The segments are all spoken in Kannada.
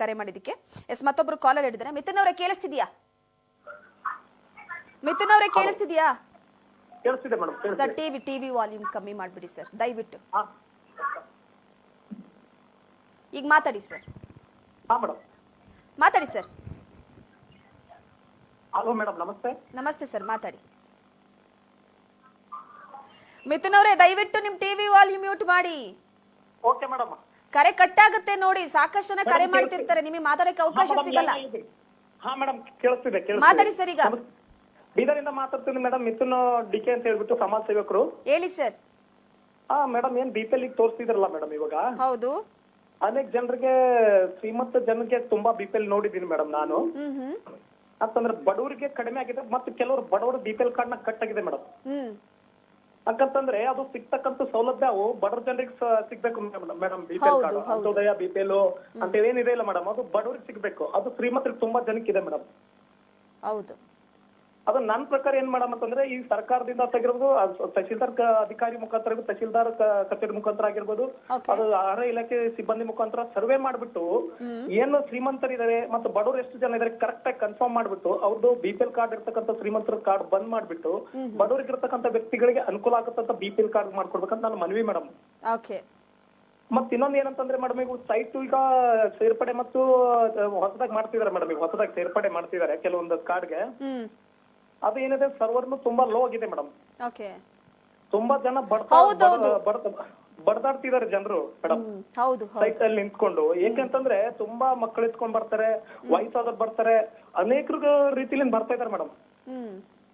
ಕರೆ ಮಾಡಿದಕ್ಕೆ ಎಸ್ ಮತ್ತೊಬ್ರು ಕಾಲರ್ ಹಿಡಿದಾರೆ ಮಿಥುನ್ ಅವರೇ ಕೇಳಿಸ್ತಿದ್ಯಾ? ಮಿಥುನ್ ಅವರೇ ಕೇಳಿಸ್ತಿದ್ಯಾ? ಕೇಳಿಸ್ತಿದೆ madam sir TV TV volume ಕಮ್ಮಿ ಮಾಡ್ಬಿಡಿ ಸರ್ ದಯವಿಟ್ಟು. ಈಗ ಮಾತಾಡಿ ಸರ್ ಹಾ ಮೇಡಮ್. ಮಾತಾಡಿ ಸರ್ ಹಲೋ ಮೇಡಮ್ ನಮಸ್ತೆ. ನಮಸ್ತೆ ಸರ್ ಮಾತಾಡಿ. ಮಿಥುನ್ ಅವರೇ ದಯವಿಟ್ಟು ನಿಮ್ ಟಿವಿ ವಾಲ್ಯೂಮ್ ಮ್ಯೂಟ್ ಮಾಡಿ. Okay madam. ಕರೆ ಕಟ್ಟಾಗುತ್ತೆ ನೋಡಿ ಸಾಕಷ್ಟು ಜನ ಕರೆ ಮಾಡ್ತಿರ್ತಾರೆ ನಿಮಗೆ ಮಾತಾಡಕ್ಕೆ ಅವಕಾಶ ಸಿಗಲ್ಲ. ಹಾ ಮೇಡಮ್ ಕೇಳಿಸ್ತಿದೆ. ಮಾತಾಡಿ ಸರ್ ಈಗ. ಬೀದರಿಂದ ಮಾತಾಡ್ತೀನಿ ಮೇಡಮ್ ಮಿಥುನ್ ಡಿ ಕೆ ಅಂತ ಹೇಳ್ಬಿಟ್ಟು ಸಮಾಜ ಸೇವಕರು. ಹೇಳಿ ಸರ್. ಹಾ ಮೇಡಮ್ ಏನ್ ಬಿಪಿಎಲ್ ಪಿ ಎಲ್ ತೋರಿಸ್ತಿದ್ರಲ್ಲ ಮೇಡಮ್ ಇವಾಗ? ಹೌದು. ಅನೇಕ ಜನರಿಗೆ ಶ್ರೀಮಂತ ಜನರಿಗೆ ತುಂಬಾ ಬಿಪಿಎಲ್ ಪಿ ಎಲ್ ನೋಡಿದೀನಿ ಮೇಡಮ್ ನಾನು. ಅಂತಂದ್ರೆ ಬಡವರಿಗೆ ಕಡಿಮೆ ಆಗಿದೆ ಮತ್ತೆ ಕೆಲವರು ಬಡವರು ಬಿಪಿಎಲ್ ಪಿ ಎಲ್ ಕಾರ್ಡ್ನ ಕಟ್ ಆಗಿದೆ ಮೇಡಮ್ ಯಾಕಂತಂದ್ರೆ ಅದು ಸಿಗ್ತಕ್ಕಂತ ಸೌಲಭ್ಯ ಅವು ಬಡ ಜನರಿಗೆ ಸಿಗ್ಬೇಕು ಮೇಡಮ್ ಬಿಪಿಎಲ್ ಪಿ ಎಲ್ ಹೌದು, card. Antyodaya B P L ಅಂತ ಏನಿದೆ ಇಲ್ಲ ಮೇಡಮ್ ಅದು ಬಡವರಿಗೆ ಸಿಗ್ಬೇಕು. ಅದು ಶ್ರೀಮಂತರಿಗೆ ತುಂಬಾ ಜನಕ್ಕಿದೆ ಮೇಡಮ್ ಹೌದು. ಅದು ನನ್ನ ಪ್ರಕಾರ ಏನ್ ಮೇಡಮ್ ಅಂತಂದ್ರೆ ಈ ಸರ್ಕಾರದಿಂದ ತೆಗಿರೋದು ತಹಸೀಲ್ದಾರ್ ತಹಶೀಲ್ದಾರ್ ಅಧಿಕಾರಿ ಮುಖಾಂತರ ತಹಸೀಲ್ದಾರ್ ತಹಶೀಲ್ದಾರ್ ಕಚೇರಿ ಮುಖಾಂತರ ಆಗಿರ್ಬೋದು. ಅದು ಆಹಾರ ಇಲಾಖೆ ಸಿಬ್ಬಂದಿ ಮುಖಾಂತರ ಸರ್ವೆ ಮಾಡ್ಬಿಟ್ಟು ಏನು ಶ್ರೀಮಂತರಿದ್ದಾರೆ ಮತ್ತು ಬಡವರು ಎಷ್ಟು ಜನ ಇದಾರೆ ಕರೆಕ್ಟ್ ಆಗಿ ಕನ್ಫರ್ಮ್ ಮಾಡ್ಬಿಟ್ಟು ಅವ್ರದ್ದು ಬಿ ಪಿ ಎಲ್ ಕಾರ್ಡ್ ಇರ್ತಕ್ಕಂಥ ಶ್ರೀಮಂತರ ಕಾರ್ಡ್ ಬಂದ್ ಮಾಡ್ಬಿಟ್ಟು ಬಡವರಿಗೆ ಇರ್ತಕ್ಕಂಥ ವ್ಯಕ್ತಿಗಳಿಗೆ ಅನುಕೂಲ ಆಗತ್ತಂತ ಬಿ ಪಿ ಎಲ್ ಕಾರ್ಡ್ ಮಾಡ್ಕೊಡ್ಬೇಕಂತ ನಾನು ಮನವಿ ಮೇಡಮ್. ಮತ್ ಇನ್ನೊಂದ್ ಏನಂತಂದ್ರೆ ಮೇಡಮ್ ಈಗ ಸೈಟ್ ಈಗ ಸೇರ್ಪಡೆ ಮತ್ತು ಹೊಸದಾಗಿ ಮಾಡ್ತಿದಾರೆ ಮೇಡಮ್ ಈಗ ಹೊಸದಾಗಿ ಸೇರ್ಪಡೆ ಮಾಡ್ತಿದಾರೆ ಕೆಲವೊಂದು ಕಾರ್ಡ್ಗೆ ಹ್ಮ್ ಅದು ಏನಿದೆ ಸರ್ವರ್ನು ತುಂಬಾ ಲೋ ಆಗಿದೆ ಮೇಡಮ್ ಓಕೆ ತುಂಬಾ ಜನ ಬಡದಾಡ್ತಿದ್ದಾರೆ ಜನರು ಮೇಡಮ್ ಸೈಟ್ ಅಲ್ಲಿ ನಿಂತ್ಕೊಂಡು ಏಕೆಂತಂದ್ರೆ ತುಂಬಾ ಮಕ್ಕಳು ಎತ್ಕೊಂಡ್ ಬರ್ತಾರೆ ವಯಸ್ಸಾದವ್ರು ಬರ್ತಾರೆ ಅನೇಕ ರೀತಿಲಿ ಬರ್ತಾ ಇದಾರೆ ಮೇಡಮ್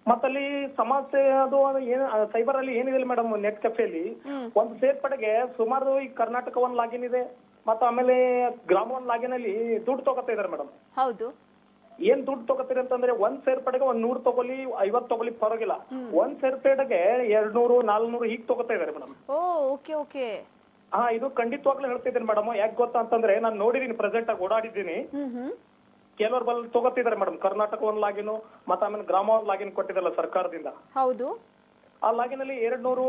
ಮತ್ತಲ್ಲಿ ಸಮಸ್ಯೆ ಅದು ಏನ್ ಸೈಬರ್ ಅಲ್ಲಿ ಏನಿದೆ ಮೇಡಮ್ ನೆಟ್ ಕೆಫೆಯಲ್ಲಿ ಒಂದು ಸೇರ್ಪಡೆಗೆ ಸುಮಾರು ಈ ಕರ್ನಾಟಕ ಒಂದ್ ಲಾಗಿನ್ ಇದೆ ಮತ್ತೆ ಆಮೇಲೆ ಗ್ರಾಮ ಒಂದ್ ಲಾಗಿನ್ ಅಲ್ಲಿ ದುಡ್ಡು ತಗೋತಾ ಇದಾರೆ ಮೇಡಮ್ ಹೌದು. ಏನ್ ದುಡ್ಡು ತಗೋತೀರಿ ಅಂತಂದ್ರೆ ಒಂದ್ ಸೇರ್ಪಡೆಗೆ ಒಂದ್ ನೂರ್ ತಗೊಲಿ ಐವತ್ ತಗೊಲಿ ಪರವಾಗಿಲ್ಲ. ಒಂದ್ ಸೇರ್ಪಡೆಗೆ ಎರಡ್ ನೂರು ನಾಲ್ನೂರು ಹೀಗ್ ತಗೋತಾ ಇದಾರೆ ಮೇಡಮ್ ಓಕೆ ಓಕೆ. ಹಾ ಇದು ಖಂಡಿತವಾಗ್ಲೂ ಹೇಳ್ತಿದ್ದೀನಿ ಮೇಡಮ್. ಯಾಕೆ ಗೊತ್ತಾ ಅಂತಂದ್ರೆ ನಾನು ನೋಡಿದೀನಿ ಪ್ರೆಸೆಂಟ್ ಆಗಿ ಓಡಾಡಿದ್ದೀನಿ. ಕೆಲವರು ಬಲ್ ತಗೋತಿದ್ದಾರೆ ಮೇಡಮ್. ಕರ್ನಾಟಕ ಒಂದ್ ಲಾಗಿನ್ ಮತ್ತೆ ಆಮೇಲೆ ಗ್ರಾಮ ಒಂದ್ ಲಾಗಿನ್ ಕೊಟ್ಟಿದ್ದಲ್ಲ ಸರ್ಕಾರದಿಂದ. ಹೌದು. ಆ ಲಾಗಿನ್ ಅಲ್ಲಿ ಎರಡ್ ನೂರು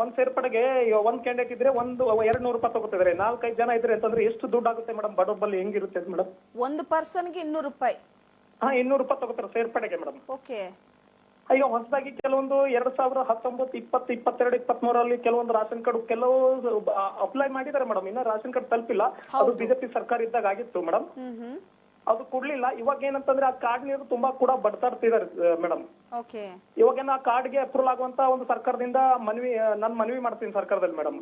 ಒಂದ್ ಸೇರ್ಪಡೆಗೆ ಒಂದ್ ಕ್ಯಾಂಡಿಡೇಟ್ ಇದ್ರೆ ಒಂದು ಎರಡ್ ನೂರು ರೂಪಾಯಿ ತಗೋತಿದ್ದಾರೆ. ನಾಲ್ಕೈದು ಜನ ಇದ್ರೆ ಅಂತಂದ್ರೆ ಎಷ್ಟು ದುಡ್ಡು ಆಗುತ್ತೆ ಮೇಡಮ್? ಬಡವರ್ ಬಲ್ಲಿ ಹೆಂಗಿರುತ್ತೆ ಮೇಡಮ್? ಒಂದು ಪರ್ಸನ್ಗೆ ಇನ್ನೂರು ರೂಪಾಯಿ. ಹಾ ಇನ್ನೂರು ರೂಪಾಯಿ ತಗೋತಾರೆ ಸೇರ್ಪಡೆಗೆ ಮೇಡಮ್. ಓಕೆ. ಅಯ್ಯೋ ಹೊಸದಾಗಿ ಕೆಲವೊಂದು ಎರಡ್ ಸಾವಿರದ ಹತ್ತೊಂಬತ್ತು ಇಪ್ಪತ್ತು ಇಪ್ಪತ್ತೆರಡು ಇಪ್ಪತ್ಮೂರಲ್ಲಿ ಕೆಲವೊಂದು ರಾಷನ್ ಕಾರ್ಡ್ ಕೆಲವು ಅಪ್ಲೈ ಮಾಡಿದ್ದಾರೆ ಮೇಡಮ್. ಇನ್ನ ರಾಷನ್ ಕಾರ್ಡ್ ತಲುಪಿಲ್ಲ. ಅದು ಬಿಜೆಪಿ ಸರ್ಕಾರ ಇದ್ದಾಗ ಆಗಿತ್ತು ಮೇಡಮ್. ಅದು ಕೊಡ್ಲಿಲ್ಲ. ಇವಾಗ ಏನಂತಂದ್ರೆ ಆ ಕಾರ್ಡ್ ನೀರು ತುಂಬಾ ಕೂಡ ಬಡ್ತಾಡ್ತಿದ್ದಾರೆ ಮೇಡಮ್. ಇವಾಗ ಇವಾಗೇನ ಆ ಕಾರ್ಡ್ಗೆ ಅಪ್ರೂವಲ್ ಆಗುವಂತ ಒಂದು ಸರ್ಕಾರದಿಂದ ಮನವಿ ನಾನು ಮನವಿ ಮಾಡ್ತೀನಿ ಸರ್ಕಾರದಲ್ಲಿ ಮೇಡಮ್.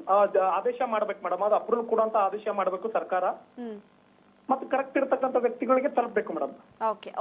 ಆದೇಶ ಮಾಡ್ಬೇಕು ಮೇಡಮ್. ಅದು ಅಪ್ರೂವಲ್ ಕೊಡುವಂತ ಆದೇಶ ಮಾಡ್ಬೇಕು ಸರ್ಕಾರ. ಮತ್ತೆ ಕರೆಕ್ಟ್ ಇರ್ತಕ್ಕಂಥ ವ್ಯಕ್ತಿಗಳಿಗೆ ತಲುಪಬೇಕು ಮೇಡಮ್.